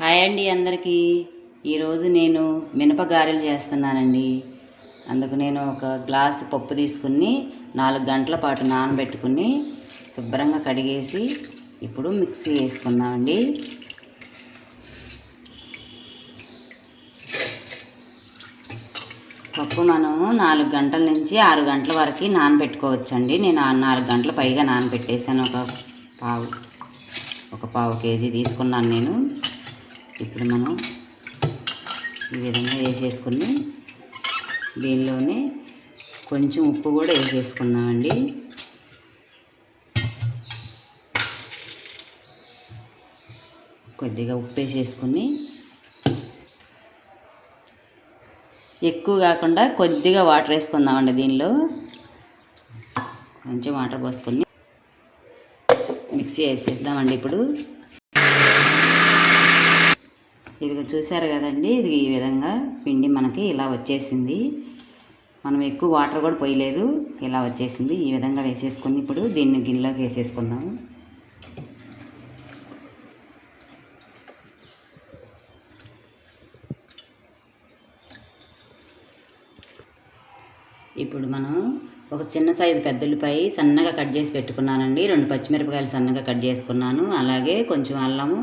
Hi అండి అందరికీ. ఈరోజు నేను మినపగారెలు చేస్తున్నానండి. అందుకు నేను ఒక గ్లాసు పప్పు తీసుకుని నాలుగు గంటల పాటు నానబెట్టుకుని శుభ్రంగా కడిగేసి ఇప్పుడు మిక్సీ వేసుకుందామండి. పప్పు మనము నాలుగు గంటల నుంచి ఆరు గంటల వరకు నానబెట్టుకోవచ్చండి. నేను నాలుగు గంటల పైగా నానబెట్టేసాను ఒక పావు ఒక పావు కేజీ తీసుకున్నాను నేను. ఇప్పుడు మనం ఈ విధంగా వేసేసుకుని దీనిలోనే కొంచెం ఉప్పు కూడా వేసేసుకుందామండి. కొద్దిగా ఉప్పు వేసేసుకుని ఎక్కువ కాకుండా కొద్దిగా వాటర్ వేసుకుందామండి దీనిలో. కొంచెం వాటర్ పోసుకొని మిక్సీ వేసేద్దామండి ఇప్పుడు. ఇదిగో చూసారు కదండి ఇది ఈ విధంగా పిండి మనకి ఇలా వచ్చేసింది. మనం ఎక్కువ వాటర్ కూడా పోయలేదు ఇలా వచ్చేసింది. ఈ విధంగా వేసేసుకుని ఇప్పుడు దీన్ని గిన్నెలోకి వేసేసుకుందాము ఇప్పుడు మనం ఒక చిన్న సైజు పెద్దలపై సన్నగా కట్ చేసి పెట్టుకున్నానండి. రెండు పచ్చిమిరపకాయలు సన్నగా కట్ చేసుకున్నాను. అలాగే కొంచెం అల్లము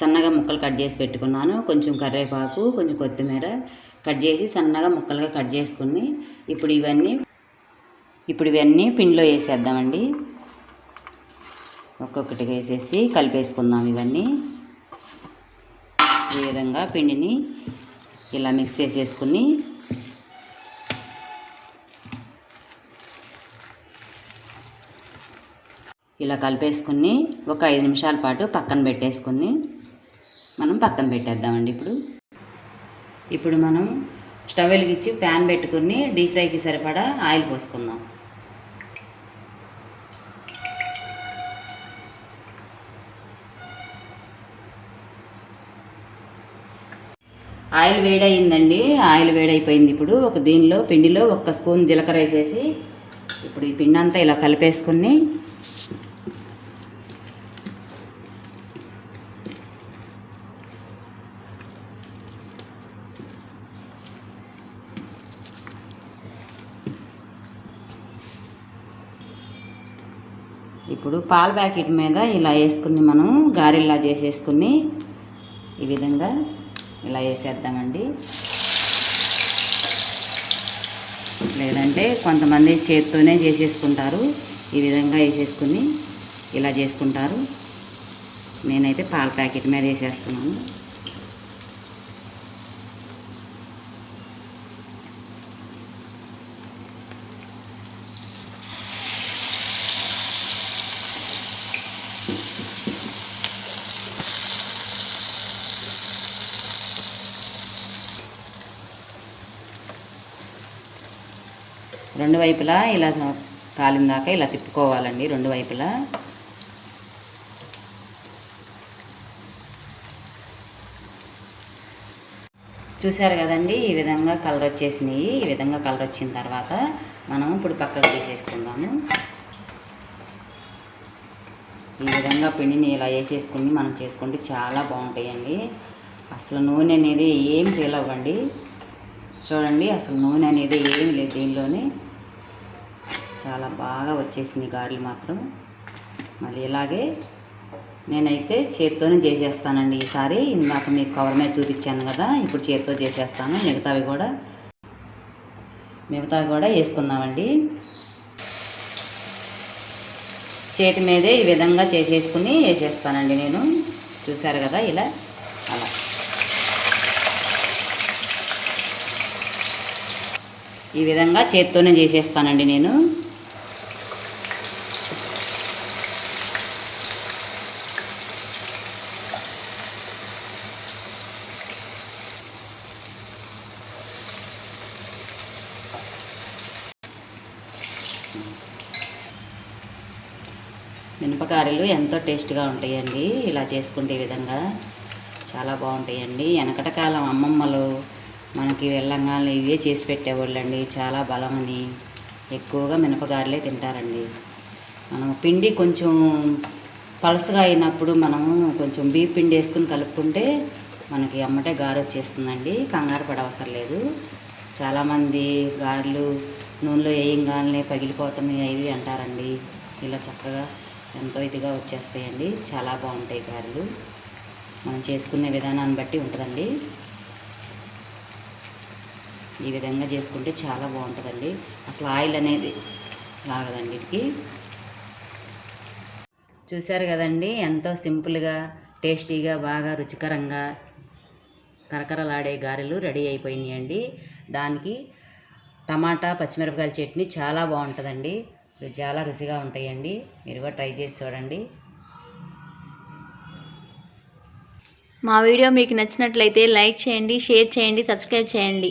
సన్నగా ముక్కలు కట్ చేసి పెట్టుకున్నాను. కొంచెం కరివేపాకు కొంచెం కొత్తిమీర కట్ చేసి సన్నగా ముక్కలుగా కట్ చేసుకుని ఇప్పుడు ఇవన్నీ ఇప్పుడు ఇవన్నీ పిండిలో వేసేద్దామండి. ఒక్కొక్కటిగా వేసేసి కలిపేసుకుందాం ఇవన్నీ. ఈ విధంగా పిండిని ఇలా మిక్స్ చేసేసుకుని ఇలా కలిపేసుకుని ఒక ఐదు నిమిషాల పాటు పక్కన పెట్టేసుకుని పక్కన పెట్టేద్దామండి ఇప్పుడు. ఇప్పుడు మనం స్టవ్ వెలిగించి ప్యాన్ పెట్టుకుని డీప్ ఫ్రైకి సరిపడా ఆయిల్ పోసుకుందాం. ఆయిల్ వేడయిందండి. ఆయిల్ వేడైపోయింది ఇప్పుడు. ఒక దీనిలో పిండిలో ఒక స్పూన్ జీలకర్ర వేసేసి ఇప్పుడు ఈ పిండి అంతా ఇలా కలిపేసుకుని ఇప్పుడు పాల ప్యాకెట్ మీద ఇలా వేసుకుని మనం గారెల్లా చేసేసుకుని ఈ విధంగా ఇలా వేసేద్దామండి. లేదంటే కొంతమంది చేత్తోనే చేసేసుకుంటారు. ఈ విధంగా వేసేసుకుని ఇలా చేసుకుంటారు. నేనైతే పాల ప్యాకెట్ మీద వేసేస్తున్నాను. రెండు వైపులా ఇలా కాలిన దాకా ఇలా తిప్పుకోవాలండి రెండు వైపులా. చూసారు కదండి ఈ విధంగా కలర్ వచ్చేసినాయి. ఈ విధంగా కలర్ వచ్చిన తర్వాత మనం ఇప్పుడు పక్కకు తీసేసుకుందాము. ఈ విధంగా పిండిని ఇలా వేసేసుకుని మనం చేసుకుంటే చాలా బాగుంటాయండి. అసలు నూనె అనేది ఏం ఫీల్ అవ్వండి చూడండి అసలు నూనె అనేది ఏం లేదు. దీనిలోనే చాలా బాగా వచ్చేసింది గారెలు మాత్రం. మళ్ళీ ఇలాగే నేనైతే చేత్తోనే చేసేస్తానండి ఈసారి. ఇందాక మీకు కవర్ మీద చూపించాను కదా ఇప్పుడు చేత్తో చేసేస్తాను. మిగతావి కూడా మిగతావి కూడా వేసుకుందామండి. చేతి మీదే ఈ విధంగా చేసేసుకుని వేసేస్తానండి నేను. చూశారు కదా ఇలా? ఈ విధంగా చేత్తోనే చేసేస్తానండి నేను. మినపకాయలు ఎంతో టేస్ట్గా ఉంటాయండి. ఇలా చేసుకుంటే ఈ విధంగా చాలా బాగుంటాయండి. వెనకట కాలం అమ్మమ్మలు మనకి వెళ్ళంగానే ఇవే చేసి పెట్టేవాళ్ళండి. చాలా బలమని. ఎక్కువగా మినపగారలే తింటారండి. మనం పిండి కొంచెం పలసగా అయినప్పుడు మనం కొంచెం బీ పిండి వేసుకుని కలుపుకుంటే మనకి అమ్మటే గారు వచ్చేస్తుందండి. కంగారు పడవసరం లేదు. చాలామంది గారెలు నూనెలో వేయంగానే పగిలిపోతున్నాయి అవి అంటారండి. ఇలా చక్కగా ఎంతో ఇదిగా వచ్చేస్తాయండి. చాలా బాగుంటాయి గారెలు. మనం చేసుకునే విధానాన్ని బట్టి ఉంటుందండి. ఈ విధంగా చేసుకుంటే చాలా బాగుంటుందండి. అసలు ఆయిల్ అనేది లాగదండి వీటికి. చూశారు కదండి ఎంతో సింపుల్గా టేస్టీగా బాగా రుచికరంగా కరకరలాడే గారెలు రెడీ అయిపోయినాయండి. దానికి టమాటా పచ్చిమిరపకాయల చట్నీ చాలా బాగుంటుందండి. చాలా రుచిగా ఉంటాయండి. మీరు కూడా ట్రై చేసి చూడండి. మా వీడియో మీకు నచ్చినట్లయితే లైక్ చేయండి షేర్ చేయండి సబ్స్క్రైబ్ చేయండి.